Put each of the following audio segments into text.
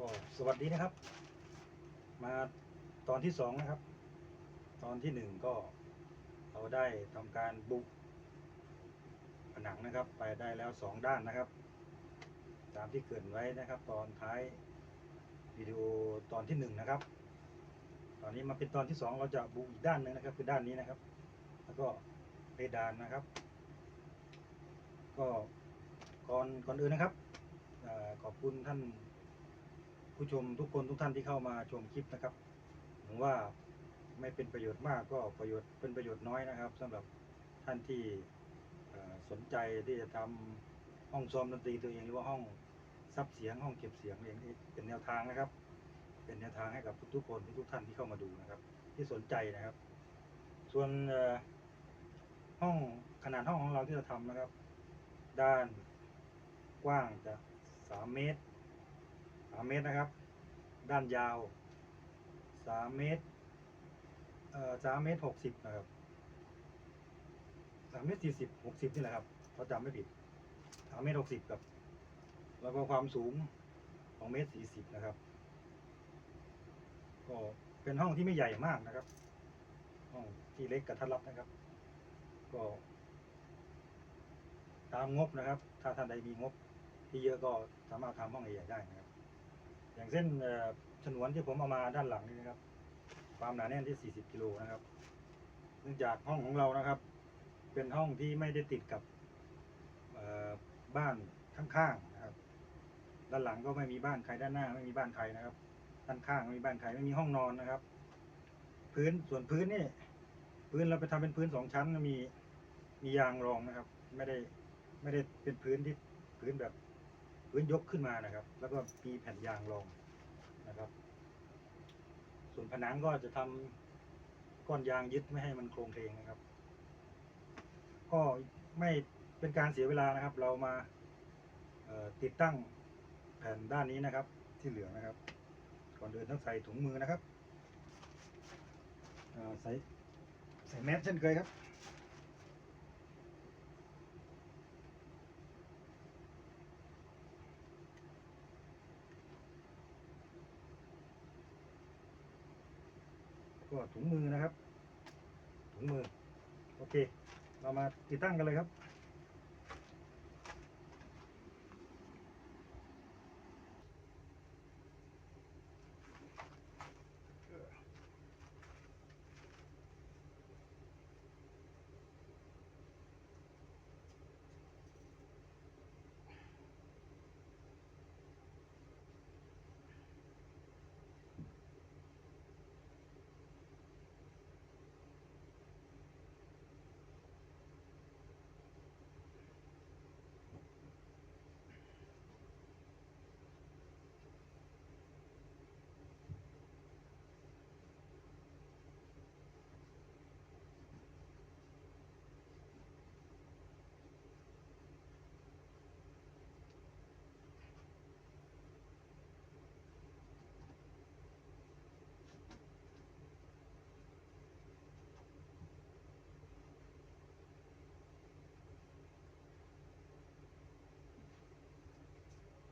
ก็สวัสดีนะครับ มาตอนที่สองนะครับ ตอนที่หนึ่งก็เราได้ทำการบุกผนังนะครับ ไปได้แล้วสองด้านนะครับ ตามที่เกินไว้นะครับ ตอนท้ายวิดีโอตอนที่หนึ่งนะครับ ตอนนี้มาเป็นตอนที่สองเราจะบุกอีกด้านหนึ่งนะครับ คือด้านนี้นะครับ แล้วก็เพดานนะครับ ก็ก่อนก่อนอื่นนะครับอขอบคุณท่าน ผู้ชมทุกคนทุกท่านที่เข้ามาชมคลิปนะครับผมว่าไม่เป็นประโยชน์มากก็ประโยชน์เป็นประโยชน์น้อยนะครับสำหรับท่านที่สนใจที่จะทำห้องซ้อมดนตรีตัวเองหรือว่าห้องซับเสียงห้องเก็บเสียงเองเป็นแนวทางนะครับ เป็นแนวทางให้กับทุกๆคนทุกท่านที่เข้ามาดูนะครับ ที่สนใจนะครับ ส่วนห้องขนาดห้องของเราที่เราทำนะครับ ด้านกว้างจะสามเมตร สามเมตรนะครับ ด้านยาวสามเมตรเอ่อสามเมตรหกสิบนะครับสามเมตรสี่สิบหกสิบนี่แหละครับเขาจำไม่ผิดสามเมตรหกสิบกับแล้วก็ความสูงสองเมตรสี่สิบนะครับ ก็เป็นห้องที่ไม่ใหญ่มากนะครับ ห้องที่เล็กกระทัดรัดนะครับ ก็ ตามงบนะครับ ถ้าท่านใดมีงบ ที่เยอะก็สามารถทำห้องใหญ่ๆได้นะครับ อย่างเช่นฉนวนที่ผมเอามาด้านหลังนี่นะครับ ความหนาแน่นที่ 40 กิโลนะครับ เนื่องจากห้องของเรานะครับ เป็นห้องที่ไม่ได้ติดกับบ้านข้างๆนะครับ ด้านหลังก็ไม่มีบ้านใครด้านหน้า ไม่มีบ้านใครนะครับ ด้านข้างไม่มีบ้านใครไม่มีห้องนอนนะครับ พื้นส่วนพื้นนี่พื้นเราไปทำเป็นพื้นสองชั้นมีมียางรองนะครับ ไม่ได้ไม่ได้เป็นพื้นที่พื้นแบบ พื้นยกขึ้นมานะครับ แล้วก็มีแผ่นยางรองนะครับ ส่วนผนังก็จะทำก้อนยางยึดไม่ให้มันโครงเคลงนะครับ ก็ไม่เป็นการเสียเวลานะครับ เรามาติดตั้งแผ่นด้านนี้นะครับ ที่เหลือนะครับ ก่อนเดินต้องใส่ถุงมือนะครับใส่ใส่แมสเช่นเคยครับ ก็ ถุงมือนะครับ ถุงมือ โอเค เรามาติดตั้งกันเลยครับ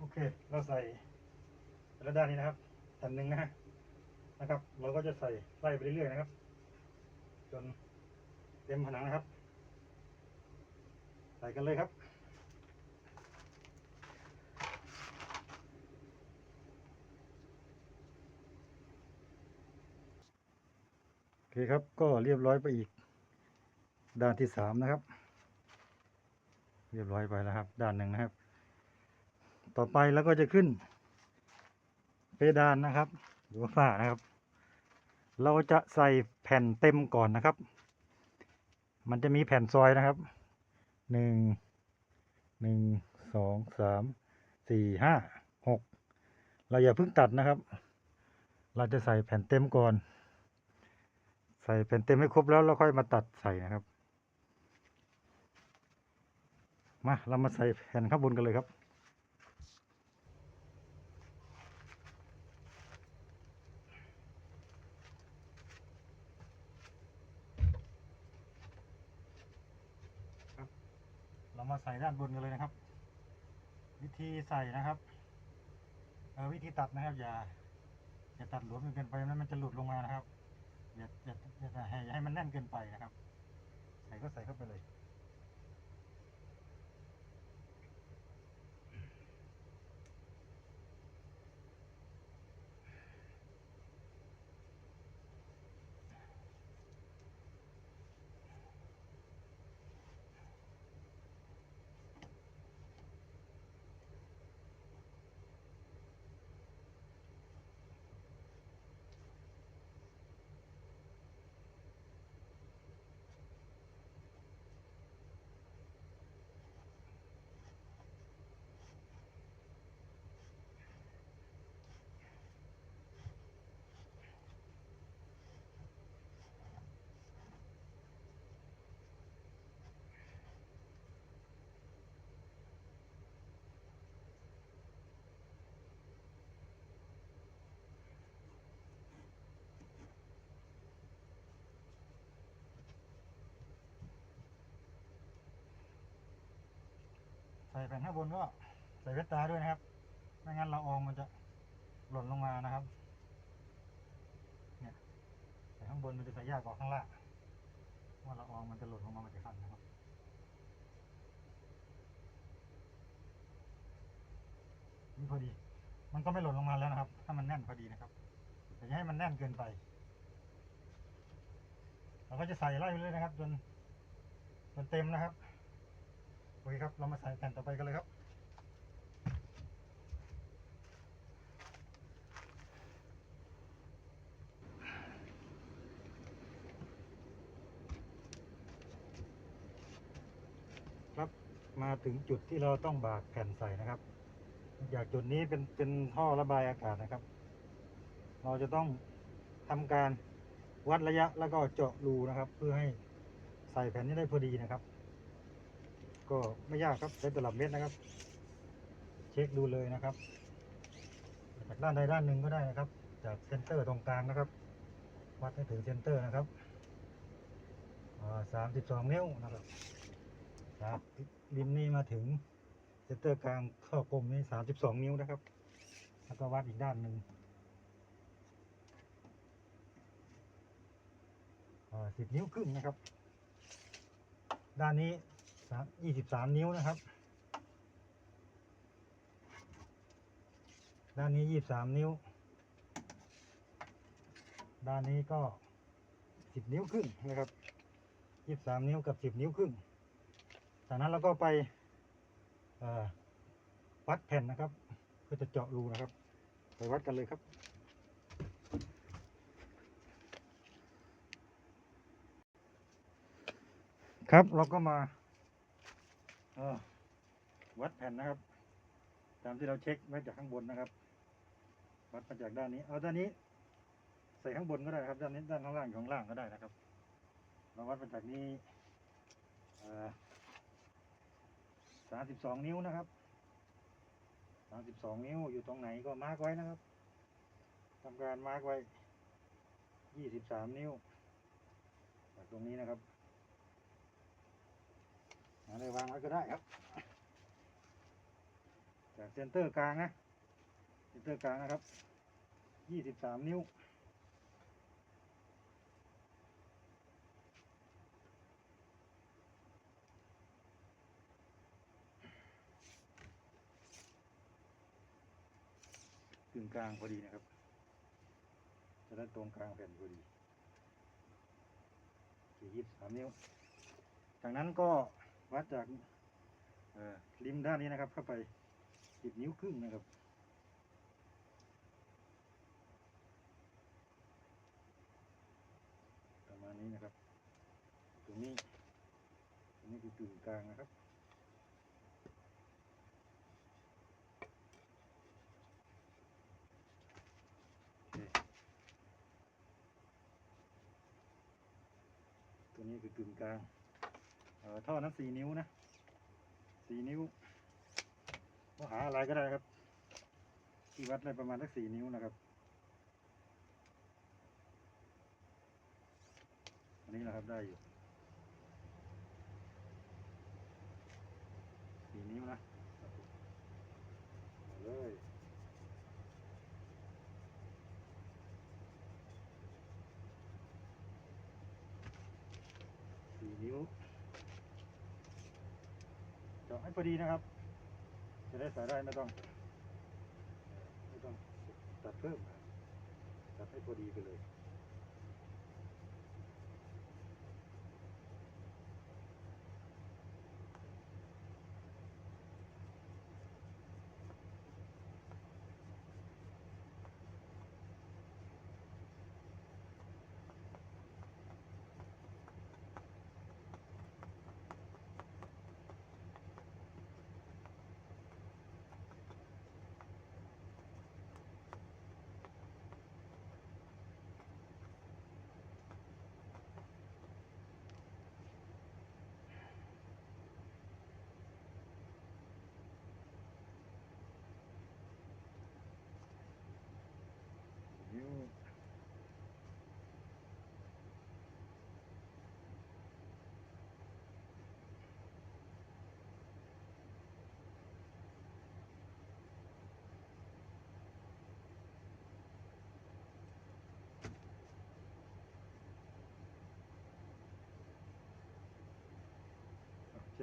โอเคเราใส่แต่ละด้านนี้นะครับแผ่นหนึ่งนะฮะนะครับ เราก็จะใส่ไล่ไปเรื่อยๆนะครับ จนเต็มผนังนะครับ ใส่กันเลยครับโอเคครับก็เรียบร้อยไปอีก ด้านที่สามนะครับ เรียบร้อยไปแล้วครับ ด้านหนึ่งนะครับ ต่อไปแล้วก็จะขึ้น เพดานนะครับหรือว่าฝ้านะครับ เราจะใส่แผ่นเต็มก่อนนะครับ มันจะมีแผ่นซอยนะครับหนึ่งหนึ่งสองสามสี่ห้าหกเราอย่าเพิ่งตัดนะครับ เราจะใส่แผ่นเต็มก่อน ใส่แผ่นเต็มให้ครบแล้วเราค่อยมาตัดใส่นะครับมาเรามาใส่แผ่นข้างบนกันเลยครับ มาใส่ด้านบนกันเลยนะครับ วิธีใส่นะครับอวิธีตัดนะครับ อย่าอย่าตัดหลวมเกินไปนั้นมันจะหลุดลงมานะครับอย่าอย่าอย่าให้อย่าให้มันแน่นเกินไปนะครับ ใส่ก็ใส่เข้าไปเลย ส่แผ่นข้างบนก็ใส่เวทตาด้วยนะครับ ไม่งั้นละอองมันจะหล่นลงมานะครับ เนี่ยใส่ข้างบนมันจะใส่ยากกว่าข้างล่างว่าละอองมันจะหล่นลงมามันจะขันนะครับนี่พอดี มันก็ไม่หล่นลงมาแล้วนะครับ ถ้ามันแน่นพอดีนะครับแต่อย่าให้มันแน่นเกินไป เราก็จะใส่ไล่ไปเลยนะครับ จนจนเต็มนะครับ เคครับ เรามาใส่แผ่นต่อไปกันเลยครับ ครับมาถึงจุดที่เราต้องบากแผ่นใส่นะครับ จากจุดนี้เป็นเป็นท่อระบายอากาศนะครับ เราจะต้องทำการวัดระยะแล้วก็เจาะรูนะครับ เพื่อให้ใส่แผ่นนี้ได้พอดีนะครับ ก็ไม่ยากครับใช้ตลับเมตรนะครับ เช็คดูเลยนะครับ จากด้านใดด้านหนึ่งก็ได้นะครับ จากเซนเตอร์ตรงกลางนะครับ วัดให้ถึงเซนเตอร์นะครับสามสิบสองนิ้วนะครับจากริมนี้มาถึงเซนเตอร์กลางข้อกลมนี่สามสิบสองนิ้วนะครับ แล้วก็วัดอีกด้านหนึ่งสิบนิ้วครึ่งนะครับ ด้านนี้ ยี่สิบสามนิ้วนะครับ ด้านนี้ยี่สามนิ้ว ด้านนี้ก็สิบนิ้วครึ่งนะครับยี่สามนิ้วกับสิบนิ้วครึ่ง จากนั้นเราก็ไปวัดแผ่นนะครับ เพื่อจะเจาะรูนะครับ ไปวัดกันเลยครับครับเราก็มา วัดแผ่นนะครับ ตามที่เราเช็คไว้จากข้างบนนะครับ วัดมาจากด้านนี้ เอาด้านนี้ ใส่ข้างบนก็ได้ครับ ด้านนี้ด้านข้างล่างของล่างก็ได้นะครับ เราวัดมาจากนี้สามสิบสองนิ้วนะครับสามสิบสองนิ้วอยู่ตรงไหนก็มาร์กไว้นะครับทำการมาร์กไว้ยี่สิบสามนิ้วจากตรงนี้นะครับ อะไรวางไว้ก็ได้ครับ จากเซนเตอร์กลางนะ เซนเตอร์กลางนะครับ ยี่สิบสามนิ้ว กึ่งกลางพอดีนะครับ จะได้ตรงกลางแผ่นพอดียี่สิบสามนิ้ว จากนั้นก็ วัดจากริมด้านนี้นะครับ เข้าไปสิบนิ้วครึ่งนะครับ ประมาณนี้นะครับ ตรงนี้ ตรงนี้คือกึ่งกลางนะครับตัวนี้คือกึ่งกลาง ท่อนั้นสี่นิ้วนะสี่นิ้วก็หาอะไรก็ได้ครับ ที่วัดได้ประมาณสักสี่นิ้วนะครับ อันนี้นะครับได้อยู่สี่นิ้วนะเอาเลย บให้ พอดีนะครับ จะได้ใส่ได้ไม่ต้อง ไม่ต้องตัดเพิ่มตัดให้พอดีไปเลย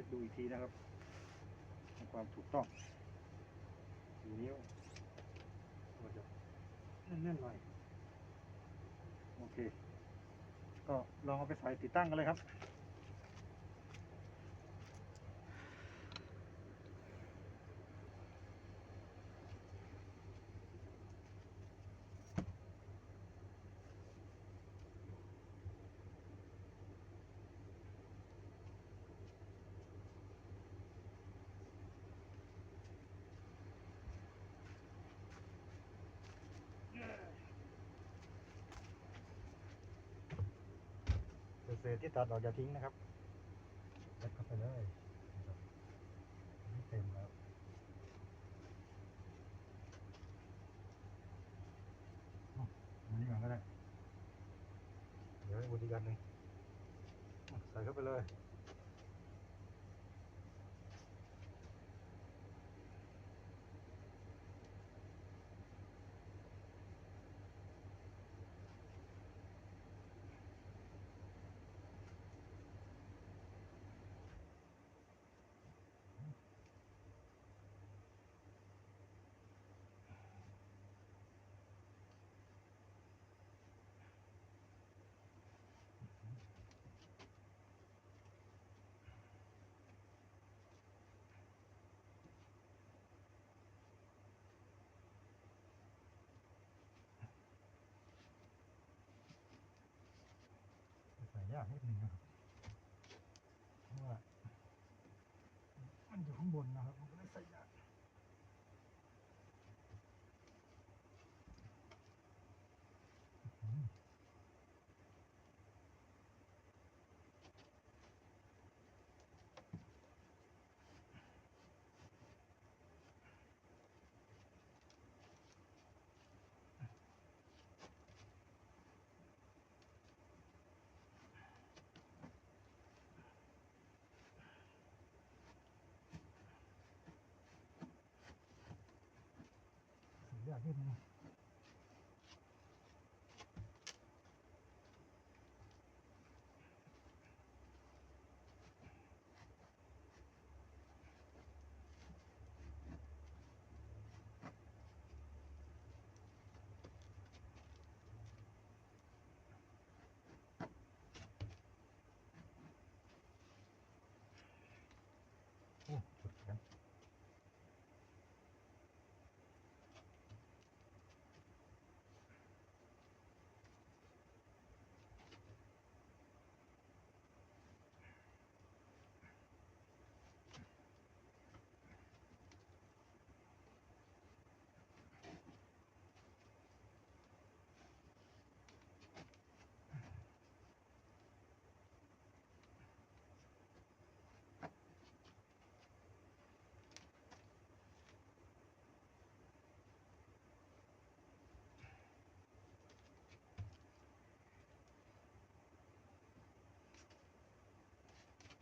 ดูอีกทีนะครับให้ความถูกต้องสี่นิ้วก็จะแน่นๆหน่อยโอเค ก็ลองเอาไปใส่ติดตั้งกันเลยครับ เศษที่ตัดออกอย่าทิ้งนะครับยัดเข้าไปเลยนะครับนี่เต็มแล้วอ๋ออันนี้ก่อนก็ได้ เดี๋ยวให้บุตรอีกอันหนึ่งอะใส่เข้าไปเลย ใส่ยากนิดนึงนะครับเพราะว่ามันอยู่ข้างบนนะครับ มันก็เลยใส่ยาก ใส่ยากนิดนึงโอ้สุดแขน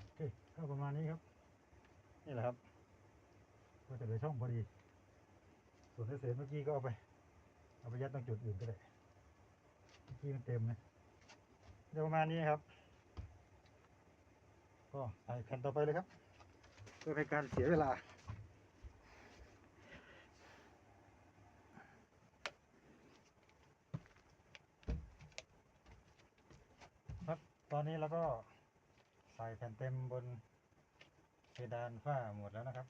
โอเค ก็ประมาณนี้ครับ นี่แหละครับก็จะเหลือช่องพอดี ส่วนเศษเมื่อกี้ก็เอาไป เอาไปยัดตรงจุดอื่นก็ได้เมื่อกี้มันเต็มนะเดี๋ยวประมาณนี้ครับ ก็ใส่แผ่นต่อไปเลยครับเพื่อเป็นการเสียเวลาครับตอนนี้เราก็ใส่แผ่นเต็มบน เพดานฝ้าหมดแล้วนะครับ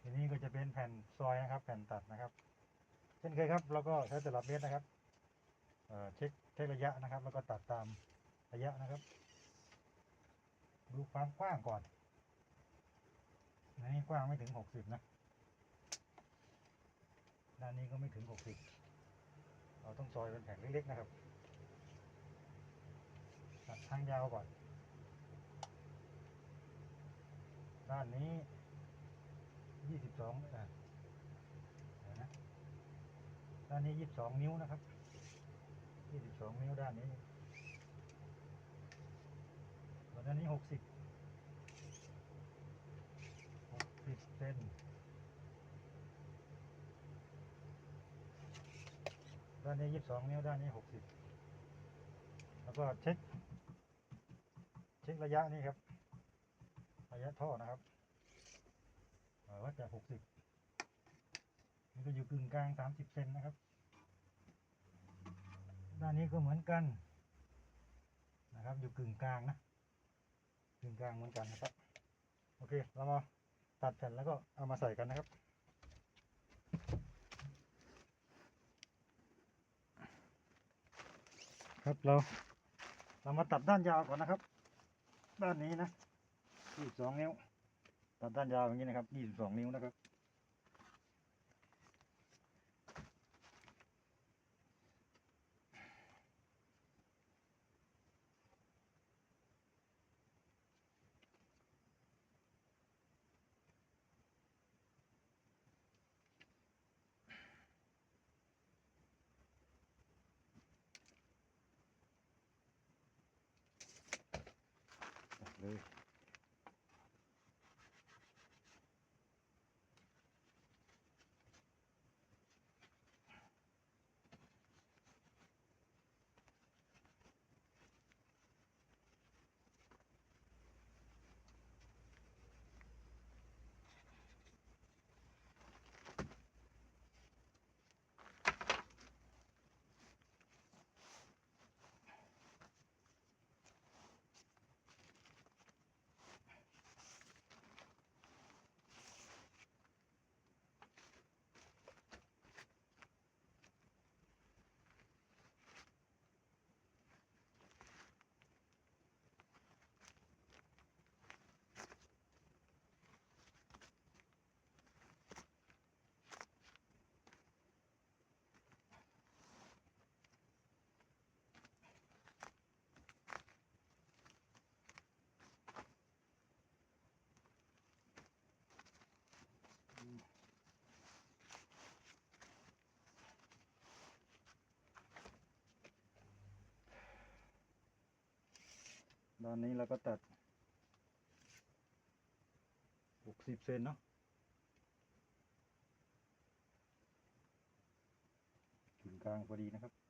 ทีนี้ก็จะเป็นแผ่นซอยนะครับ แผ่นตัดนะครับ เช่นเคยครับเราก็ใช้ตลับเมตรนะครับเเช็คเช็คระยะนะครับ แล้วก็ตัดตามระยะนะครับ ดูความกว้างก่อนอันนี้กว้างไม่ถึงหกสิบนะด้านนี้ก็ไม่ถึงหกสิบเราต้องซอยเป็นแผ่นเล็กๆนะครับตัดทางยาวก่อน ด้านนี้ยี่สิบสองอะเดี๋ยวนะด้านนี้ยี่สิบสองนิ้วนะครับยี่สิบสองนิ้วด้านนี้ส่วนด้านนี้หกสิบหกสิบเซนด้านนี้ยี่สิบสองนิ้วด้านนี้หกสิบแล้วก็เช็ค เช็คระยะนี่ครับ ระยะท่อนะครับเอ่อว่าจะหกสิบมันก็อยู่กึ่งกลางสามสิบเซนนะครับ ด้านนี้ก็เหมือนกันนะครับ อยู่กึ่งกลางนะกึ่งกลางเหมือนกันนะครับ โอเค เรามาตัดแผ่นแล้วก็เอามาใส่กันนะครับครับเราเรามาตัดด้านยาวก่อนนะครับ ด้านนี้นะ 22นิ้วตัดด้านยาวอย่างนี้นะครับ22นิ้วนะครับ ด้านนี้เราก็ตัด 60 เซนเนาะถึงกลางพอดีนะครับ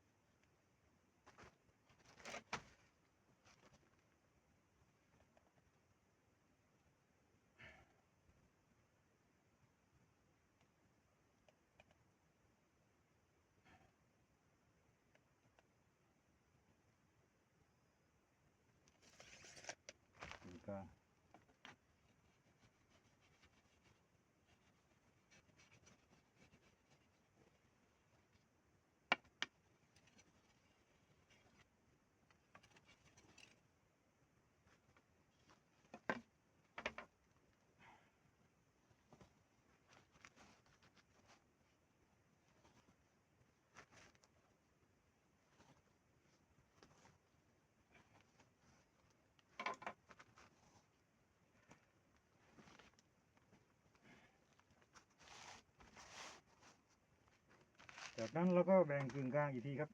จากนั้นเราก็แบ่งกึ่งกลางอีกทีครับ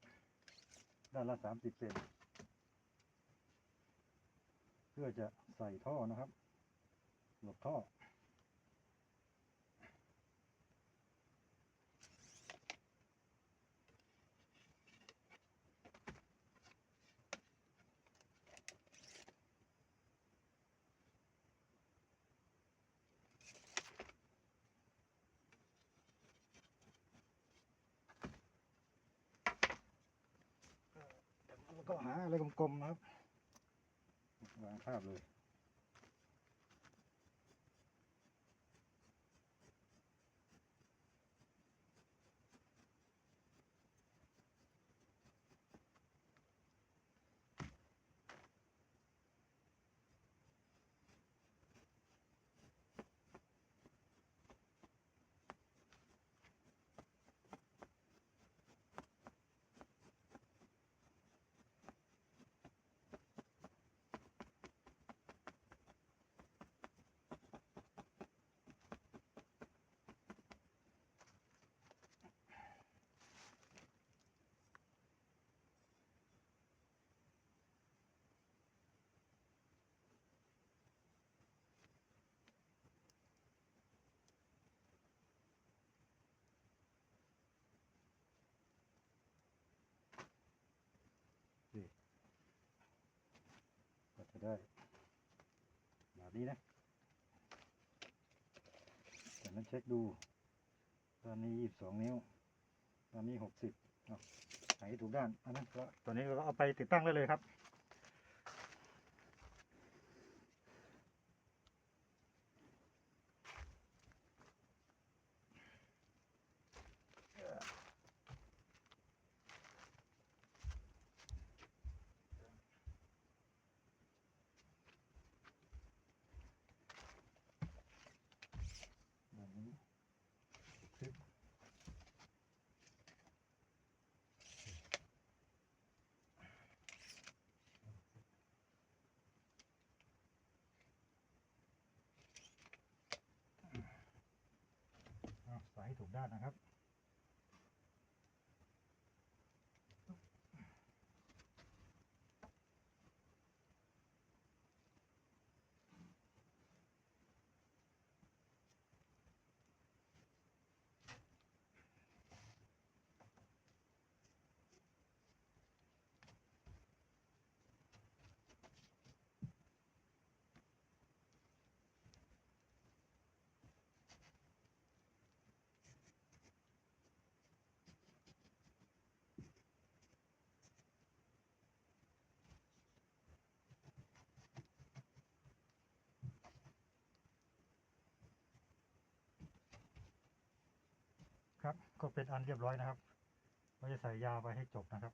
ด้านละสามสิบเซนเพื่อจะใส่ท่อนะครับ หลบท่อ อะไรกลมๆนะครับ วางภาพเลย ก็จะ ได้ แบบนี้นะจากนั้นเช็คดู ตอนนี้ยี่สิบสองนิ้ว ตอนนี้หกสิบเอาไหนถูกด้านอันนั้นก็ตอนนี้เราก็เอาไปติดตั้งได้เลยครับนี้ซึบเอาใส่ให้ถูกด้า นนะครับ ครับ ก็เป็นอันเรียบร้อยนะครับ เราจะใส่ยาไปให้จบนะครับ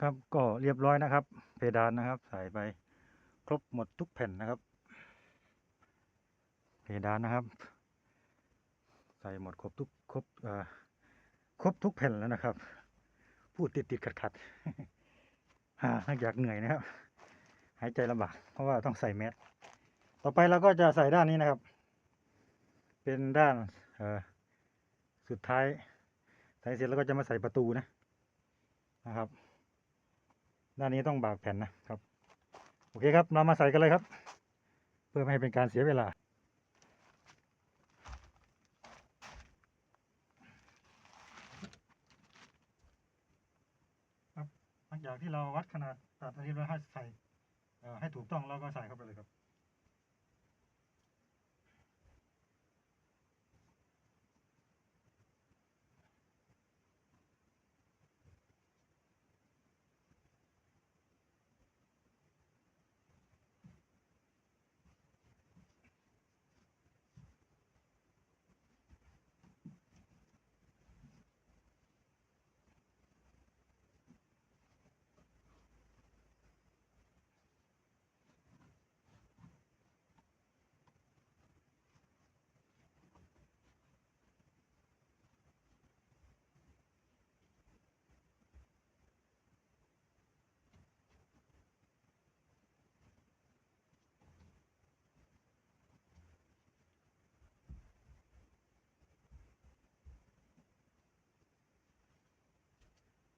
ครับก็เรียบร้อยนะครับ เพดานนะครับ ใส่ไปครบหมดทุกแผ่นนะครับ เพดานนะครับ ใส่หมดครบทุกครบเอ่อครบทุกแผ่นแล้วนะครับ พูดติดติดขัดขัดๆฮ่าอยากเหนื่อยนะครับ หายใจลำบาก เพราะว่าต้องใส่แมสต่อไปเราก็จะใส่ด้านนี้นะครับ เป็นด้านสุดท้าย ใส่เสร็จแล้วก็จะมาใส่ประตูนะนะครับ ด้านนี้ต้องบากแผ่นนะครับ โอเคครับ เรามาใส่กันเลยครับ เพื่อไม่ให้เป็นการเสียเวลาครับหลังจากที่เราวัดขนาดตัดอันนี้เราให้ใส่ ให้ถูกต้องเราก็ใส่เข้าไปเลยครับ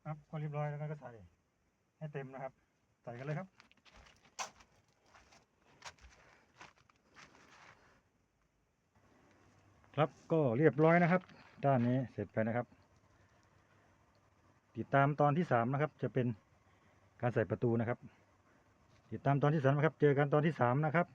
ครับก็เรียบร้อยแล้วก็ใส่ให้เต็มนะครับ ใส่กันเลยครับครับก็เรียบร้อยนะครับ ด้านนี้เสร็จไปนะครับ ติดตามตอนที่สามนะครับ จะเป็นการใส่ประตูนะครับ ติดตามตอนที่สามนะครับ เจอกันตอนที่สามนะครับ